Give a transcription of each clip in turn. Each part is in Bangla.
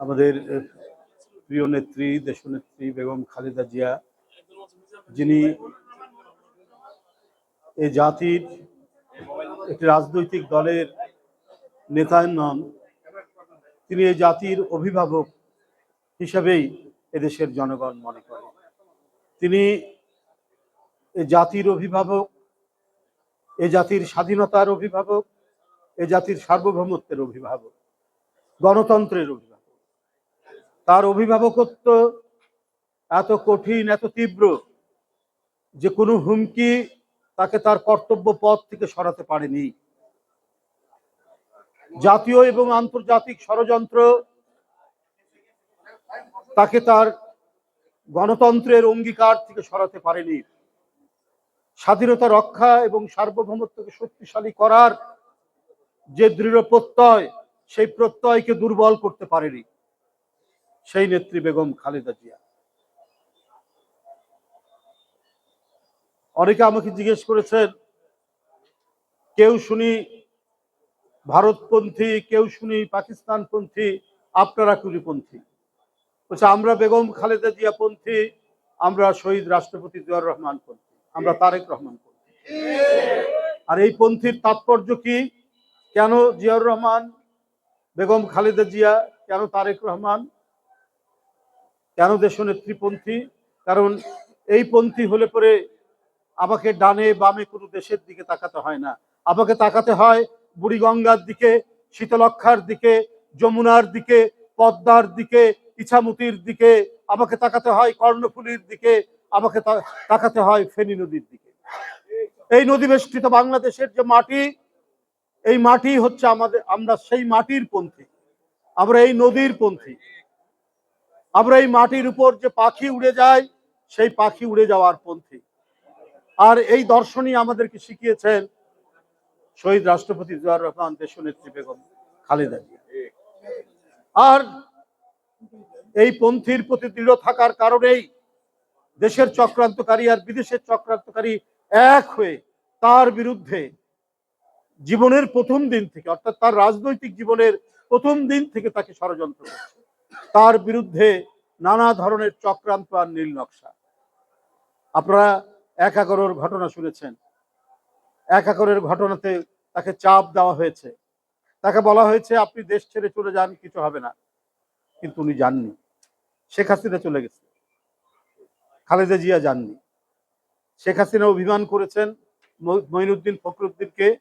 আমাদের প্রিয় নেত্রী, দেশনেত্রী বেগম খালেদা জিয়া, যিনি এই জাতির একটি রাজনৈতিক দলের নেতা নন, তিনি এই জাতির অভিভাবক হিসাবেই এদেশের জনগণ মনে করে। তিনি এ জাতির অভিভাবক, এ জাতির স্বাধীনতার অভিভাবক, এ জাতির সার্বভৌমত্বের অভিভাবক, গণতন্ত্রের অভিভাবক। তার অভিভাবকত্ব এত কঠিন, এত তীব্র যে কোনো হুমকি তাকে তার কর্তব্য পথ থেকে সরাতে পারেনি। জাতীয় এবং আন্তর্জাতিক ষড়যন্ত্র তাকে তার গণতন্ত্রের অঙ্গীকার থেকে সরাতে পারেনি। স্বাধীনতা রক্ষা এবং সার্বভৌমত্বকে শক্তিশালী করার যে দৃঢ় প্রত্যয়, সেই প্রত্যয়কে দুর্বল করতে পারেনি। সেই নেত্রী বেগম খালেদা জিয়া। অনেকে আমাকে জিজ্ঞেস করেছেন, কেউ শুনি ভারতপন্থী, কেউ শুনি পাকিস্তানপন্থী, আপনারা কুড়িপন্থী বলছে, আমরা বেগম খালেদা জিয়া পন্থী, আমরা শহীদ রাষ্ট্রপতি জিয়াউর রহমান পন্থী, আমরা তারেক রহমান পন্থী। আর এই পন্থীর তাৎপর্য কি? কেন জিয়াউর রহমান, বেগম খালেদা জিয়া, কেন তারেক রহমান? কেন দেশনেত্রীপন্থী কারণ এই পন্থী হলে পরে আমাকে ডানে বামে কোনো দেশের দিকে তাকাতে হয় না। আমাকে তাকাতে হয় বুড়িগঙ্গার দিকে, শীতলক্ষার দিকে, যমুনার দিকে, পদ্মার দিকে, ইছামতির দিকে। আমাকে তাকাতে হয় কর্ণফুলির দিকে, আমাকে তাকাতে হয় ফেনী নদীর দিকে। এই নদী বেষ্টিত বাংলাদেশের যে মাটি, এই মাটি হচ্ছে আমাদের আমরা সেই মাটির পন্থী। আমরা এই নদীর পন্থী। আমরা এই মাটির উপর যে পাখি উড়ে যায়, সেই পাখি উড়ে যাওয়ার পন্থী। আর এই দর্শনই আমাদেরকে শিখিয়েছেন শহীদ রাষ্ট্রপতি জিয়াউর রহমান, দেশনেত্রী বেগম খালেদা আর এই পন্থীর প্রতি দৃঢ় থাকার কারণেই দেশের চক্রান্তকারী আর বিদেশের চক্রান্তকারী এক হয়ে তার বিরুদ্ধে জীবনের প্রথম দিন থেকে, অর্থাৎ তার রাজনৈতিক জীবনের প্রথম দিন থেকে তাকে ষড়যন্ত্র করছে। তার বিরুদ্ধে নানা ধরনের চক্রান্ত আর নীল নকশা। আপনারা এক একরের ঘটনা শুনেছেন। এক একরের ঘটনাতে তাকে চাপ দেওয়া হয়েছে। তাকে বলা হয়েছে, আপনি দেশ ছেড়ে চলে যান, কিছু হবে না। কিন্তু উনি যাননি। শেখ হাসিনা চলে গেছে। খালেদা জিয়া যাননি। শেখ হাসিনা অভিমান করেছেন মঈ- মঈনুদ্দিন ফখরুদ্দিনকে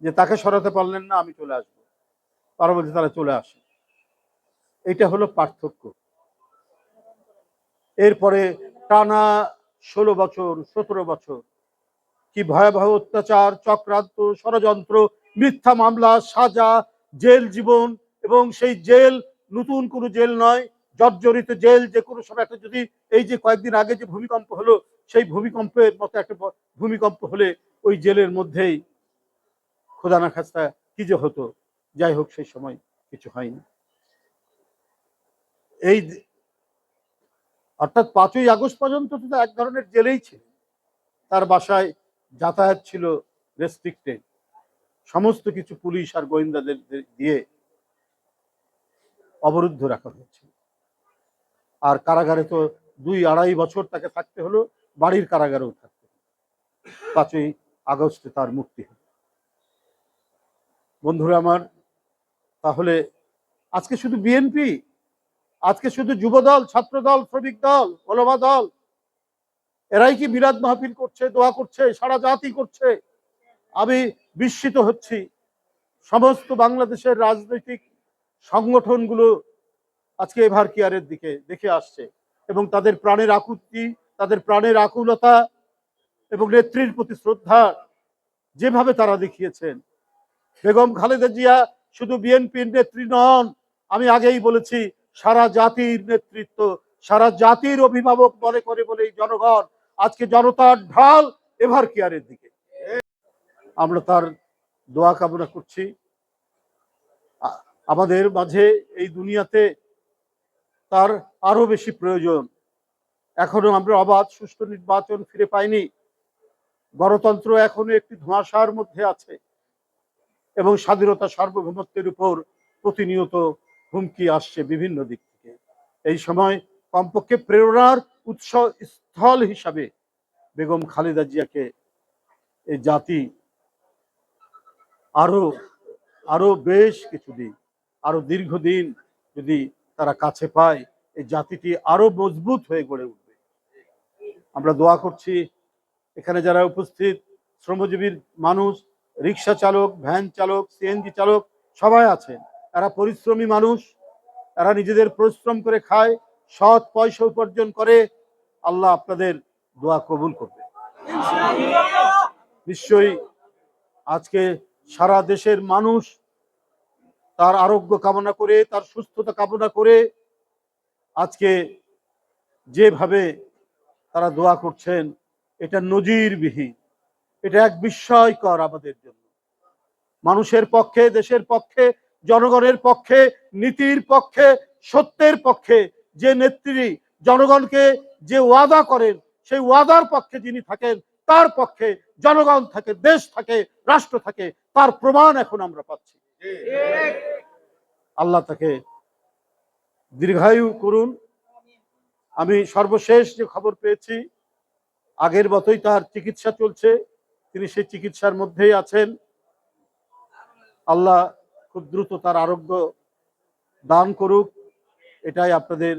যে তাকে সরাতে পারলেন না, আমি চলে আসব। পরবর্তী তারা চলে আসে। এটা হলো পার্থক্য। এরপরে টানা ষোলো বছর, সতেরো বছর, কি ভয়াবহ অত্যাচার, চক্রান্ত, ষড়যন্ত্র, মিথ্যা মামলা, সাজা, জেল জীবন, এবং সেই জেল নতুন কোনো জেল নয়, জর্জরিত জেল, যে কোনো সময় একটা যদি এই যে কয়েকদিন আগে যে ভূমিকম্প হলো, সেই ভূমিকম্পের মতো একটা ভূমিকম্প হলে ওই জেলের মধ্যেই খোদানা খাস্তা কি যে হতো, যাই হোক সেই সময় কিছু হয়নি। এই অর্থাৎ পাঁচই আগস্ট পর্যন্ত তো এক ধরনের জেলেই ছিল। তার বাসায় যাতায়াত ছিল রেস্ট্রিক্টেড সমস্ত কিছু পুলিশ আর গোয়েন্দাদের দিয়ে অবরুদ্ধ রাখা হয়েছিল। আর কারাগারে তো দুই আড়াই বছর তাকে থাকতে হলো, বাড়ির কারাগারেও থাকতে। পাঁচই আগস্টে তার মুক্তি হলো। বন্ধুরা আমার, তাহলে আজকে শুধু বিএনপি আজকে শুধু যুব দল ছাত্র দল শ্রমিক দল ওলমা দল এরাই কি মিলাদ মাহফিল করছে, দোয়া করছে, সারা জাতি করছে? আমি বিস্মিত হচ্ছি। সমস্ত বাংলাদেশের রাজনৈতিক সংগঠনগুলো আজকে এভার কেয়ারের দিকে দেখে আসছে এবং তাদের প্রাণের আকুতি, তাদের প্রাণের আকুলতা এবং নেত্রীর প্রতি শ্রদ্ধা যেভাবে তারা দেখিয়েছেন। বেগম খালেদা জিয়া শুধু বিএনপির নেত্রী নন, আমি আগেই বলেছি সারা জাতির নেতৃত্ব, সারা জাতির অভিভাবক মনে করে বলে জনগণ আজকে জনতার ঢাল এভার কেয়ারের দিকে। আমরা তার দোয়া কামনা করছি। আমাদের মাঝে এই দুনিয়াতে তার আরও বেশি প্রয়োজন। এখনও আমরা অবাধ, সুষ্ঠু নির্বাচন ফিরে পাইনি। গণতন্ত্র এখনও একটি ধোঁয়াশার মধ্যে আছে এবং স্বাধীনতা সার্বভৌমত্বের উপর প্রতিনিয়ত হুমকি আসছে বিভিন্ন দিক থেকে। এই সময় কমপক্ষে প্রেরণার উৎস স্থল হিসাবে বেগম খালেদা জিয়াকে এই জাতি আরও আরও বেশ কিছুদিন, আরও দীর্ঘদিন যদি তারা কাছে পায়, এই জাতিটি আরও মজবুত হয়ে গড়ে উঠবে। আমরা দোয়া করছি, এখানে যারা উপস্থিত, শ্রমজীবীর মানুষ, রিক্সা চালক, ভ্যান চালক, সিএনজি চালক, সবাই আছেন। এরা পরিশ্রমী মানুষ এরা নিজেদের পরিশ্রম করে খায়, সৎ পয়সা উপার্জন করে, আল্লাহ আপনাদের দোয়া কবুল করবে। নিশ্চয়ই আজকে সারা দেশের মানুষ তার আরোগ্য কামনা করে, তার সুস্থতা কামনা করে আজকে যেভাবে তারা দোয়া করছেন, এটা নজিরবিহীন। এটা এক বিস্ময়কর আমাদের জন্য। মানুষের পক্ষে, দেশের পক্ষে জনগণের পক্ষে, নীতির পক্ষে, সত্যের পক্ষে যে নেত্রী জনগণকে যে ওয়াদা করেন, সেই ওয়াদার পক্ষে যিনি থাকেন, তার পক্ষে জনগণ থাকে, দেশ থাকে, রাষ্ট্র থাকে, তার প্রমাণ এখন আমরা পাচ্ছি। আল্লাহ তাকে দীর্ঘায়ু করুন। আমি সর্বশেষ যে খবর পেয়েছি, আগের মতোই তার চিকিৎসা চলছে। তিনি সেই চিকিৎসার মধ্যেই আছেন। আল্লাহ খুব দ্রুত তার আরোগ্য দান করুক, এটাই আপনাদের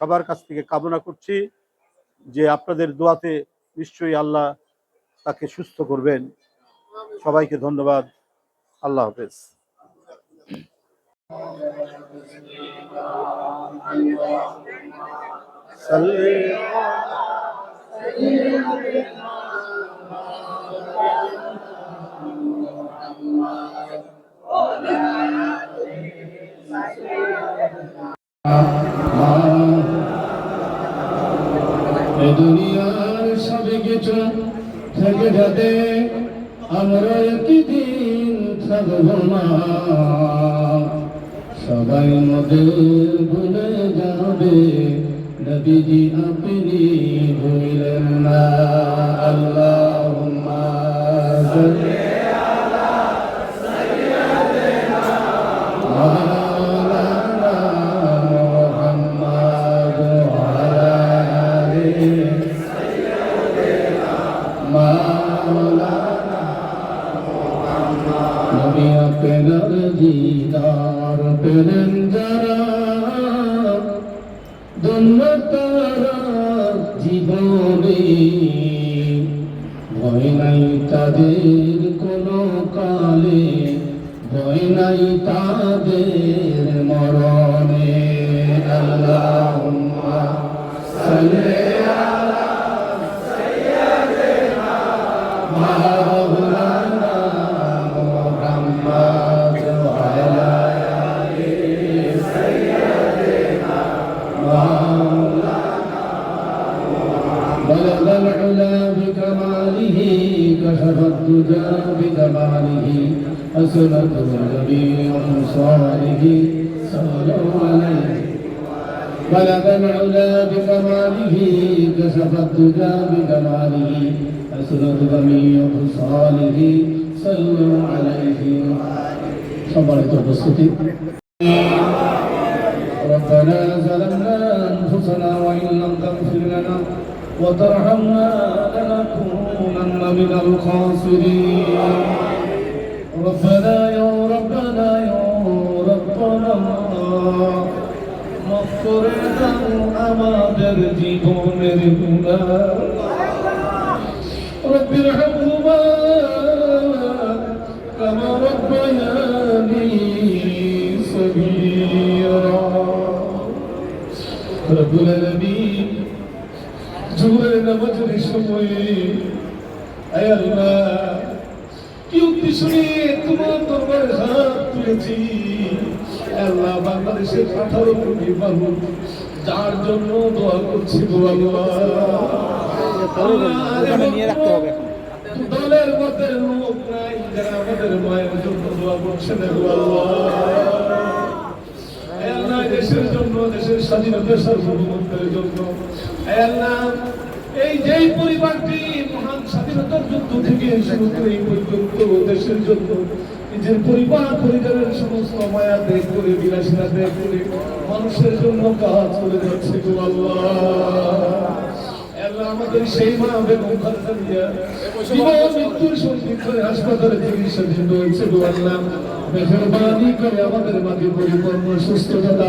সবার কাছ থেকে কামনা করছি যে আপনাদের দোয়াতে নিশ্চয়ই আল্লাহ তাকে সুস্থ করবেন। সবাইকে ধন্যবাদ। আল্লাহ হাফেজ। দুনিয়ার সবে কিছু থেকে যাতে আমরা একদিন থাকব না। সবাই মধ্যে ভুলে যাবে, নবীজি আপনি ভুলেন না, আল্লাহ। দিদার পেলেন যারা ধন্য তারা জীবনে। ভয় নাই তাদের কোনো কালে ভয় নাই তাদের أسنة جميع صالح صلوا عليه بلغ العلا بكماله كشف الدجى بجماله أسرد جميع خصاله صلوا عليه সম্মানিত উপস্থিতি ربنا ظلمنا أنفسنا وإن لم تغفر لنا وترحمنا لنكونن من الخاسرين ربنا يا ربنا قرآن أمامر جيبون ربنا رب ارحمهما كما ربياني صغيرا أي الله কি উদ্দেশ্য নিয়ে তোমার দরবারে হাত তুলেছি? আল্লাহ বাংলাদেশের আঠারো কোটি মানুষ যার জন্য দোয়া করছি দলের মধ্যে লোক নাই যারা আমাদের মায়ের জন্য দোয়া আল্লাহ, দেশের জন্য দেশের স্বাধীনতার সার্বভৌমত্বের জন্য। এই যেই পরিবারটি স্বাধীনতার যুদ্ধ থেকে শুরু করে এই পর্যন্ত দেশের জন্য নিজের পরিবার, পরিবারের সমস্ত মায়া ত্যাগ করে, বিলাসিতা ত্যাগ করে মানুষের জন্য কাজ করে যাচ্ছে গো আল্লাহ। আমাদের সেই মা বেগম হাসপাতালে আমাদের সুস্থতা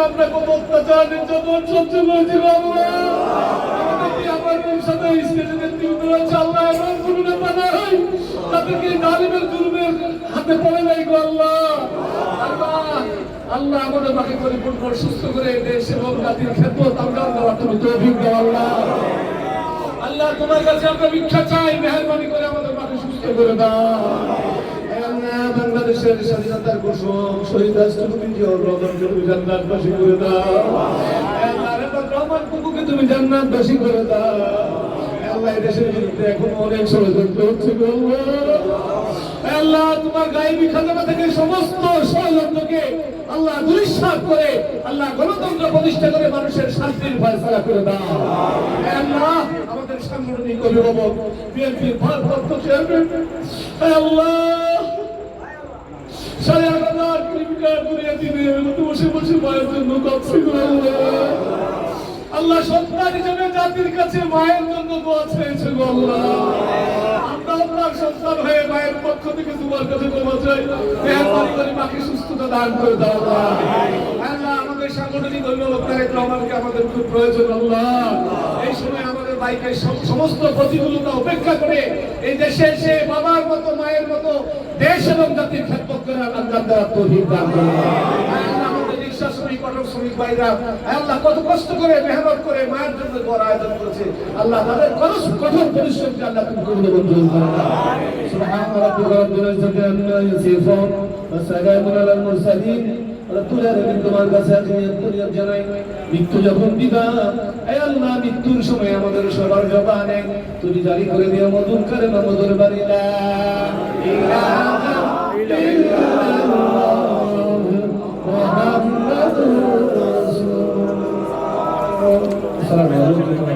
আপনার কত অত্যাচার নির্যাতন সহ্য করেছি বাবা আমাদেরকে আমার সাথে আল্লাহ এমন কোনো নেতা নাই হাতে পড়ে নাই আল্লাহ। আল্লাহ আল্লাহ আমাদের মাকে পরিপূর্ণ সুস্থ করে দেশ এবং জাতির ক্ষেত্র তামগান দেওয়ার তুমি তৌফিক দাও আল্লাহ। আল্লাহ তোমার কাছে আমরা ভিক্ষা চাই মেহরবানি করে আমাদের মাকে সুস্থ করে দাও। আল্লাহ, বাংলাদেশের স্বাধীনতার ঘোষক শহীদ রাষ্ট্রপতি জিয়াউর রহমানকে তুমি জান্নাতবাসী করে দাও। রহমান কুকুকে তুমি জান্নাতবাসী করে দাও। আল্লাহ, দেশের বিরুদ্ধে এখন অনেক ষড়যন্ত্র হচ্ছে আল্লাহ। তোমার গায়েবী খাজানা থেকে সমস্ত ষড়যন্ত্রকে আল্লাহ দুরিশ্বাস করে আল্লাহ গণতন্ত্র প্রতিষ্ঠা করে মানুষের শান্তির ফয়সালা করে দাও। আল্লাহ আমাদের সাংগঠনিক অভিভাবক বিএনপির ভারপ্রাপ্ত চেয়ারম্যান আল্লাহ মায়ের আল্লাহ সন্তান হিসেবে জাতির কাছে মায়ের জন্য দোয়া চেয়েছে আমরা আপনার সন্তান হয়ে মায়ের পক্ষ থেকে তোমার কাছে ক্ষমা চাই মেহরবানি মাকে সুস্থতা দান করে দাও আল্লাহ আমাদের সাংগঠনিক তারেক আমাদের খুব প্রয়োজন, আল্লাহ। সময় সমস্ত প্রতিকূলতা উপেক্ষা করে এই দেশে এসে বাবার মতো, মায়ের মতো দেশ এবং জাতির খেদমত করে আল্লাহ দান আল্লাহ কত কষ্ট করে, মেহনত করে মায়ের জন্য দোয়ার আয়োজন করেছে। আল্লাহ তাদের কঠোর পরিশ্রমকে আল্লাহ রব্বুল আলামিন তোমার কাছে দুনিয়া জানাই। মৃত্যু যখন দিবা হে আল্লাহ, মৃত্যুর সময় আমাদের সবার জবানে তুমি জারি করে দিও মধুর করে মধুর বাড়িলা আলাইকুম।